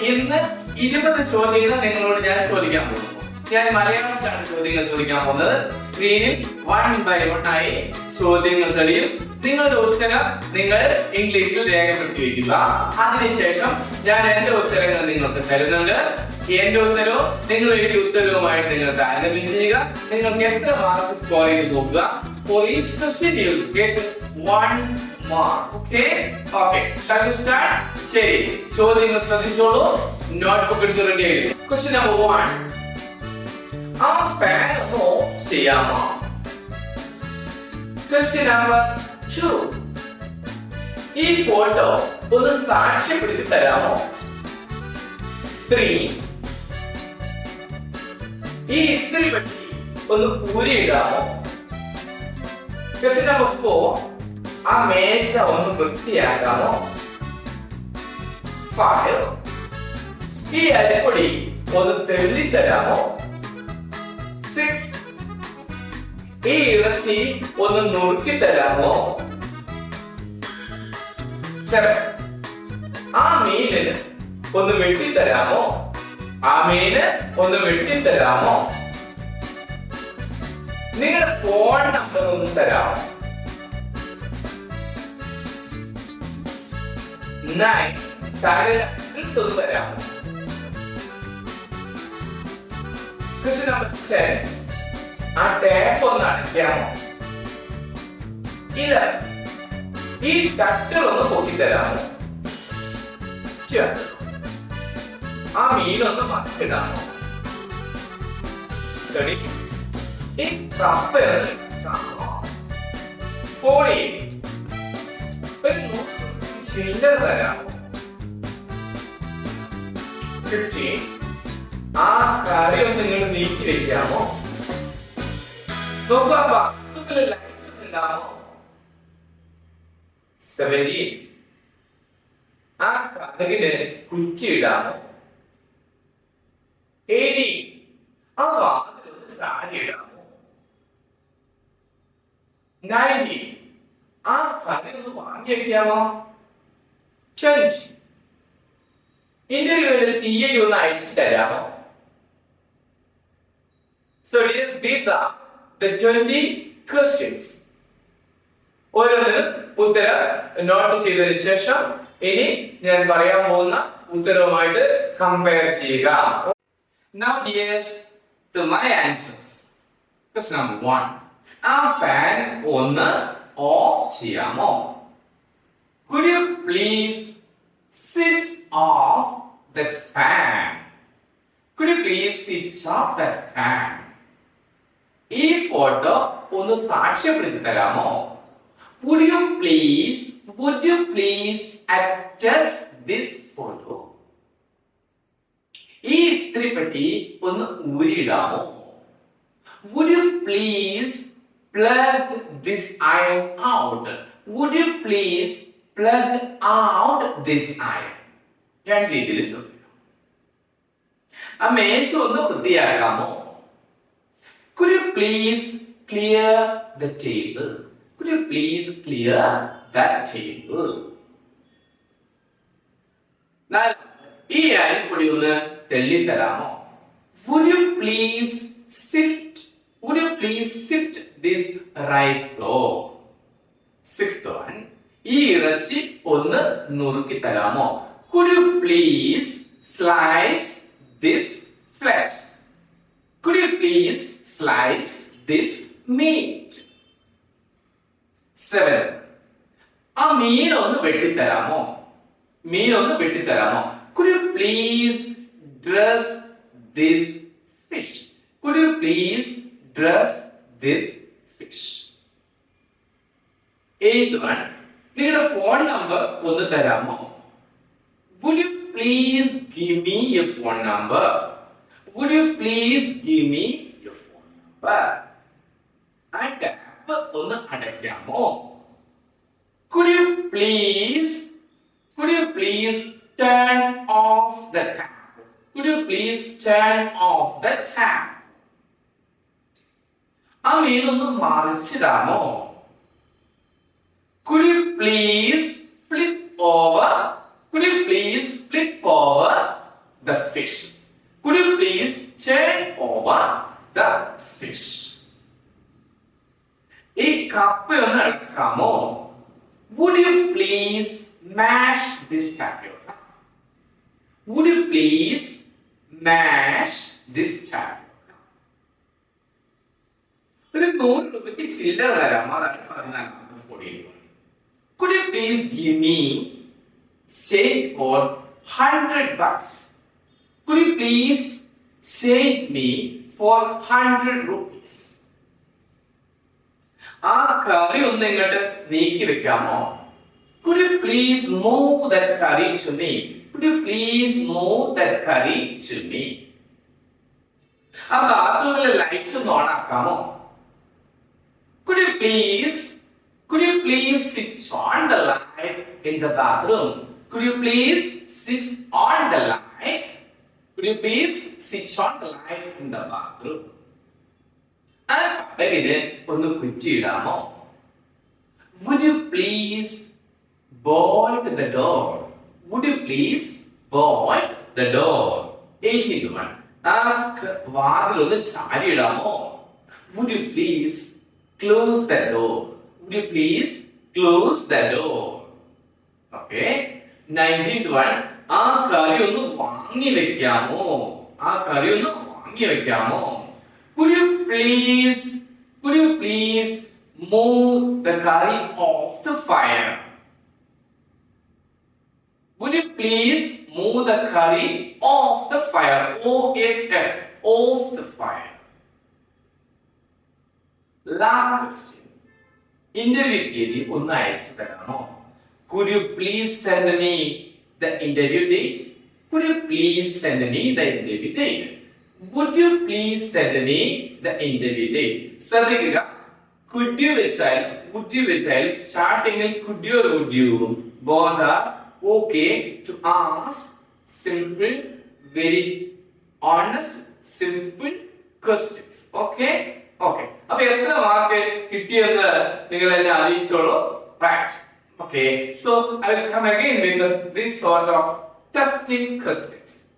ഇന്ന് ഇരുപത് ചോദ്യങ്ങൾ നിങ്ങളോട് ഞാൻ ചോദിക്കാൻ പോകുന്നു. ഞാൻ മലയാളത്തിലാണ് ചോദ്യങ്ങൾ ചോദിക്കാൻ പോകുന്നത്. സ്ക്രീനിൽ വൺ ബൈ വൺ ആയി ചോദ്യങ്ങൾ തെളിയും. നിങ്ങളുടെ ഉത്തരം നിങ്ങൾ ഇംഗ്ലീഷിൽ രേഖപ്പെടുത്തി വയ്ക്കുക അതിനുശേഷം ഞാൻ എന്റെ ഉത്തരങ്ങൾ നിങ്ങൾക്ക് തരുന്നുണ്ട്. എന്റെ ഉത്തരവും നിങ്ങൾ എഴുതിയ ഉത്തരവുമായിട്ട് നിങ്ങൾ താരതമ്യം ചെയ്യുക. നിങ്ങൾക്ക് എത്ര മാർക്ക് സ്കോർ ചെയ്ത് നോക്കുക. Mark. Okay? Okay. Shall we start? ശരി. ചോദ്യങ്ങൾ ശ്രദ്ധിച്ചോളൂ. നോട്ട്ബുക്ക് എടുത്ത് റെഡി ആയി. ക്വസ്റ്റ്യൻ നമ്പർ വൺ ആ ഫാൻ ഓഫ് ചെയ്യാമോ? ക്വസ്റ്റ്യൻ നമ്പർ ടു ഈ ഫോട്ടോ ഒന്ന് സാക്ഷ്യപ്പെടുത്തി തരാമോ? സ്ത്രീ ഈ ഇസ്ത്രി പറ്റി ഒന്ന് ഊരിയിടാമോ? ക്വസ്റ്റ്യൻ നമ്പർ ഫോർ ആ മേശ ഒന്ന് വൃത്തിയാക്കാമോ? ഫൈവ് ഈ അരിപ്പൊടി ഒന്ന് തെളി തരാമോ സിക്സ്. ഈ ഇറച്ചി ഒന്ന് നുറുക്കി തരാമോ സെവൻ. ആ മീനിന് ഒന്ന് വെട്ടി തരാമോ ആ മീന് ഒന്ന് വെട്ടി തരാമോ നിങ്ങളുടെ ഫോൺ നമ്പർ ഒന്ന് തരാമോ? നയൻ താഴെ ഒന്ന് തരാമോ ക്വസ്റ്റ്യൻ നമ്പർ ടെൻ ആ ടാപ്പ് ഒന്ന് അടയ്ക്കാമോ? ഇല്ല. ഈ ഷട്ടർ ഒന്ന് പൊട്ടിത്തരാമോ. ആ മീനൊന്ന് മറിച്ചിടാമോ. ഈ കപ്പ പോയി ഒരു തരാമോ ഫിഫ്റ്റീൻ ആ കറി ഒന്ന് നിങ്ങൾ നീക്കി വെക്കാമോ? നോക്കുക ബാത്റൂമിൽ ലൈറ്റ് ഉണ്ടാമോ സെവന്റീൻ ആ കഥകിന് കുറ്റിയിടാമോ? എയ്റ്റീൻ ആ വാതിലൊന്ന് ചാരിയിടാമോ? നയന്റീൻ ആ കഥയൊന്ന് വാങ്ങി വെക്കാമോ ട്വന്റി ഇന്റർവ്യൂവിൽ തീയതി ഒന്ന് അയച്ചു തരാമോ So yes, these are the 20 questions. ഓരോന്നിനും ഉത്തരം നോട്ട് ചെയ്തതിനു ശേഷം ഇനി ഞാൻ പറയാൻ പോകുന്ന ഉത്തരവുമായിട്ട് കമ്പയർ ചെയ്യുക Now yes, to my answers. Question number one. ആ ഫാൻ ഒന്ന് ഓഫ് ചെയ്യാമോ Could you please switch off that fan? Could you please switch off that fan? ഈ ഫോട്ടോ ഒന്ന് സാക്ഷ്യപ്പെടുത്തി തരാമോ would you please would you please adjust this photo ഈ ഇസ്ത്രിപ്പെട്ടി ഒന്ന് ഊരിയിടാമോ would you please plug this iron out would you please plug out this iron രണ്ട് രീതിയിൽ ചോദിക്കാം ആ മേശ ഒന്ന് വൃത്തിയാക്കാമോ Could you please clear the table? Could you please clear that table? നാല്, ഈ അരിപ്പൊടി ഒന്ന് തെള്ളിത്തരാമോ Would you please sift? Would you please sift this rice flour? Sixth one, ഈ ഇറച്ചി ഒന്ന് നുറുക്കി തരാമോ could you please slice this flesh could you please slice this meat seven ആ മീൻ ഒന്ന് വെട്ടിത്തരാമോ? മീൻ ഒന്ന് വെട്ടിത്തരാമോ? Could you please dress this fish could you please dress this fish eight വേണം നിങ്ങളുടെ ഫോൺ നമ്പർ ഒന്ന് തരാമോ please give me your phone number? Would you please give me your phone number? ആ ടാപ്പ് ഒന്ന് അടയ്ക്കാമോ please, could you please turn off the tap? Could you please turn off the tap? ആ മീനൊന്ന് മറിച്ചിടാമോ Could you please flip over Could you please flip over the fish? Could you please turn over the fish? ഈ കപ്പ ഒന്ന് എടുക്കാമോ Would you please mash this tapioca? Would you please mash this tapioca? ഒരു നൂറ് രൂപയ്ക്ക് ചില്ലറ തരാം അതാണ് പതിനാലാമത്തെ പൊടിയിൽ Could you please give me change for hundred bucks? Could you please change me for hundred rupees? ആ കറി ഒന്ന് ഇങ്ങോട്ട് നീക്കി വെക്കാമോ Could you please move that curry to me? Could you please move that curry to me? ആ ബാത്റൂമിലെ light ഒന്ന് on ആക്കാമോ Could you please, could you please switch on the light in the bathroom? Could you please switch on the light? Could you please switch on the light in the bathroom? ആ കടലിന് ഒന്ന് കുറ്റിയിടാമോ Would you please bolt the door? Would you please bolt the door? 81. ആ ക- വാതിലൊന്ന് ചാരിയിടാമോ Would you please close the door? Would you please close the door? Okay. 19th one. ആ കറി ഒന്ന് വാങ്ങി വെക്കാമോ ആ കറി ഒന്ന് വാങ്ങി വെക്കാമോ Could you please, could you please move the curry off the fire? Would you please move the curry off the fire? O-F-F, off the fire. Last question. Interview തീയതി ഒന്ന് അയച്ചു തരാമോ Could you please send me the interview date? Could you please send me the interview date? Would you please send me the interview date? ശ്രദ്ധിക്കുക could you വെച്ചാൽ would you വെച്ചാൽ സ്റ്റാർട്ടിങ്ങിൽ could you or would you both are okay to ask simple very honest simple okay അപ്പൊ എത്ര mark കിട്ടിയെന്ന് നിങ്ങൾ എന്നെ അറിയിച്ചോളൂ okay so i will come again with this sort of testing questions